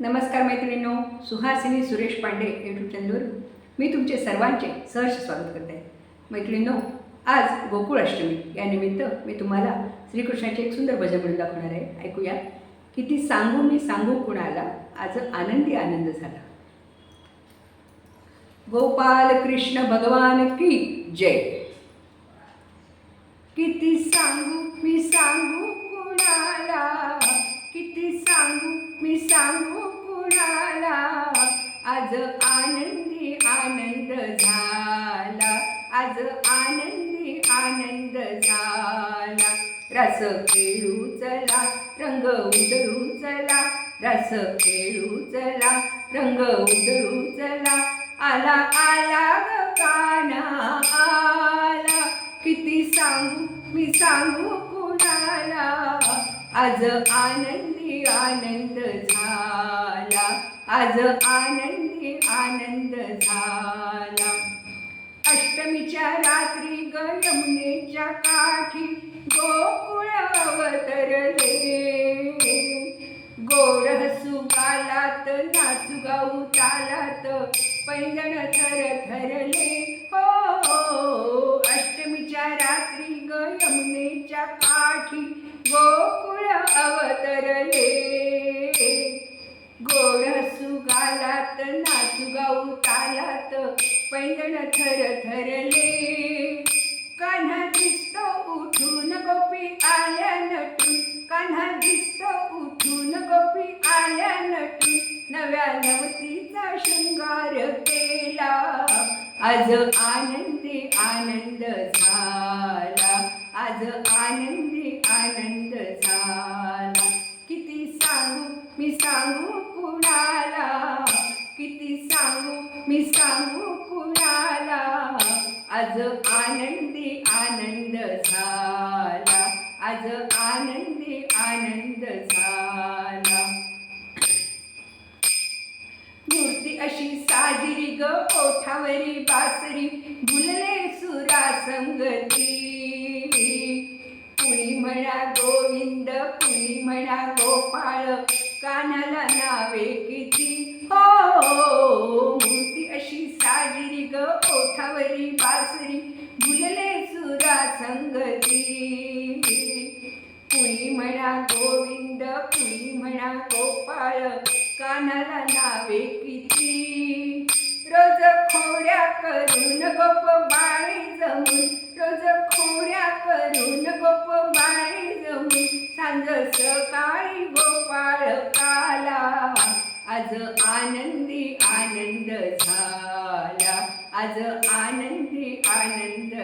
नमस्कार मैत्रिणींनो सुहासिनी सुरेश पांडे यूट्यूब चॅनलवर मी तुमचे सर्वांचे सहर्ष स्वागत करते. मैत्रिणींनो आज गोकुळाष्टमी यानिमित्त या निमित्त मी तुम्हाला श्रीकृष्णाचे एक सुंदर भजन म्हणून दाखवणार आहे. ऐकूया. किती सांगू मी सांगू कुणाला आज आनंदी आनंद झाला. गोपाल कृष्ण भगवान की जय. किती सांगू मी सांगू कुणाला? आज आनंदी आनंद झाला. आज आनंदी आनंद झाला. रस खेळू चला रंग उधळू चला. रस खेळू चला रंग उधळू चला. आला आला ग काना आला. किती सांगू मी सांगू कुणाला? आज आनंदी आनंद झाला. आज आनंदी आनंद झाला. अष्टमीच्या रात्री ग यमुनेच्या काठी गोकुळ अवतरले गोड हसू गालात नाचू गाऊ तालात पैंजण थर थरले. हो, हो, हो, हो. अष्टमीच्या रात्री ग यमुनेच्या काठी गोकुळ अवतरले. गोड सुगालात नाचू गाऊ तालात पैंजण थर थरले. कान्हा दिसतो उठून गोपी आल्या नटून. कान्हा दिसतो उठून गोपी आल्या नटून. नव्या नवतीचा शृंगार केला. आज आनंदी आनंद झाला. आज आनंदी आनंद आज आनंदी आनंद झाला. आज आनंदी आनंद झाला. मूर्ती अशी साजरी ग ओठावरी बासरी भुलले सुरा संगती. कुणी म्हणा गोविंद कुणी म्हणा गोपाळ कानाला नावे किती. हो, हो, हो, हो मूर्ती अशी साजरी ग ओठावरी बासरी संगती. कुणी म्हणा गोविंद कुणी म्हणा गोपाळ कानाला नावे किती. रोज खोड्या करून गोप बाळी जमून रोज खोड्या करून गोप बाळी जमून सांज सकाळी गोपाळ काला. आज आनंदी आनंद झाला आज आनंदी आनंद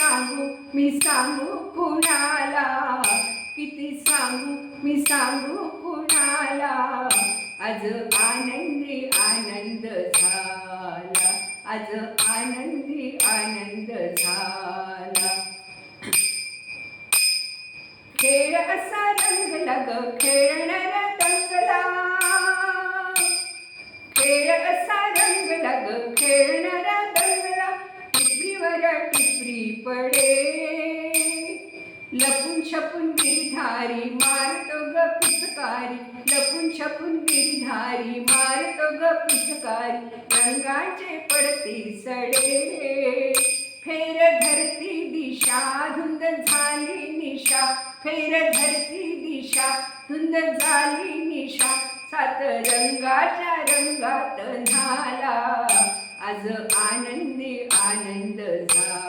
सांगू मी सांगू कुणाला? किती सांगू मी सांगू कुणाला? आज आनंदी आनंद झाला. आज आनंदी आनंद झाला. खेळ असा रंगला ग खेळणारा दंगला खेळ असा रंगला टिपरी लपून छपून गिरधारी मारतो ग पिचकारी. लपून छपून गिरधारी मारतो ग पिचकारी. रंगाचे पडती सडे. फेर धरती दिशा धुंद झाली निशा. फेर धरती दिशा धुंद झाली निशा. सात रंगाच्या रंगात झाला आज आनंदी आनंद झाला.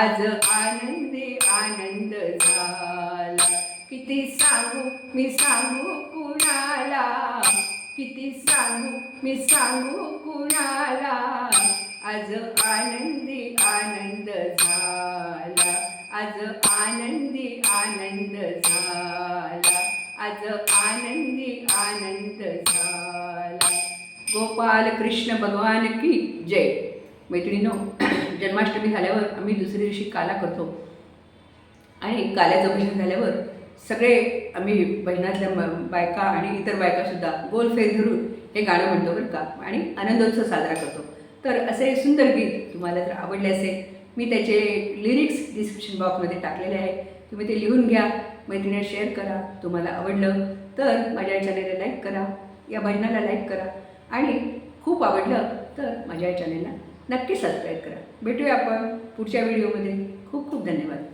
आज आनंदी आनंद झाला. किती सांगू मी सांगू कुणाला? किती सांगू मी सांगू कुणाला? आज आनंदी आनंद झाला. आज आनंदी आनंद झाला. आज आनंदी आनंद झाला. गोपाल कृष्ण भगवान की जय. मैत्रिणीनो जन्माष्टमी झाल्यावर आम्ही दुसऱ्या दिवशी काला करतो. आणि काल्याचं भजन झाल्यावर सगळे आम्ही भजनातल्या बायका आणि इतर बायकासुद्धा गोल फेर धरून हे गाणं म्हणतो बरं का आणि आनंदोत्सव साजरा करतो. तर असे सुंदर गीत तुम्हाला जर आवडले असेल मी त्याचे लिरिक्स डिस्क्रिप्शन बॉक्समध्ये टाकलेले आहे. तुम्ही ते लिहून घ्या मैत्रिणीला शेअर करा तुम्हाला आवडलं तर माझ्या चॅनेलला लाईक करा या भजनाला लाईक करा. आणि खूप आवडलं तर माझ्या चॅनेलला नक्की सबस्क्राईब करा. भेटूया आपण पुढच्या व्हिडिओमध्ये खूप खूप धन्यवाद.